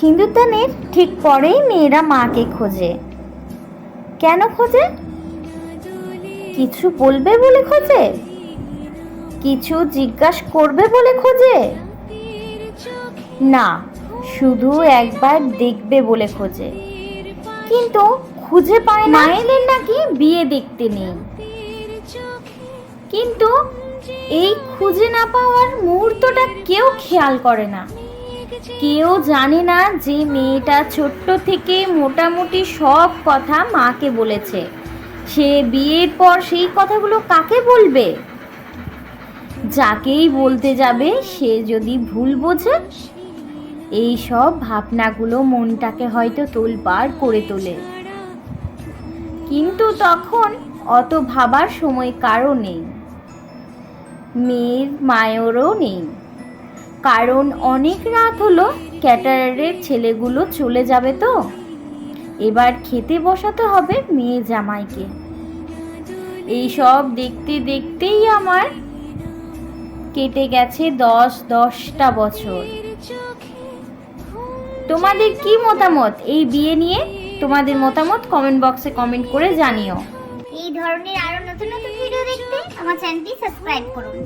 সিঁদুরদানের ঠিক পরেই মেয়েরা মাকে খোঁজে। কেন খোঁজে? কিছু বলবে বলে খোঁজে? কিছু জিজ্ঞাসা করবে বলে খোঁজে? না, শুধু একবার দেখবে বলে খোঁজে। কিন্তু খুঁজে পায় না। মায়েদের নাকি বিয়ে দেখতে নেই। কিন্তু এই খুঁজে না পাওয়ার মুহূর্তটা কেউ খেয়াল করে না। কেউ জানে না যে মেয়েটা ছোট্ট থেকে মোটামুটি সব কথা মাকে বলেছে। সে বিয়ের পর সেই কথাগুলো কাকে বলবে? যাকেই বলতে যাবে, সে যদি ভুল বোঝে, এই সব ভাবনাগুলো মনটাকে হয়তো তোলপাড় করে তোলে। কিন্তু তখন অত ভাবার সময় কারও নেই। মেয়ের মায়েরও নেই। কারণ অনেক রাত হলো ক্যাটারারের ছেলেগুলো চলে যাবে তো। এবার খেতে বসাতে হবে মেয়ে জামাইকে। এই সব দেখতে দেখতেই আমার কেটে গেছে দশ দশটা বছর। তোমাদের কি মতামত? এই বিয়ে নিয়ে তোমাদের মতামত কমেন্ট বক্সে কমেন্ট করে জানিও। এই ধরনের আরও নতুন নতুন ভিডিও দেখতে আমার চ্যানেলটি সাবস্ক্রাইব করুন।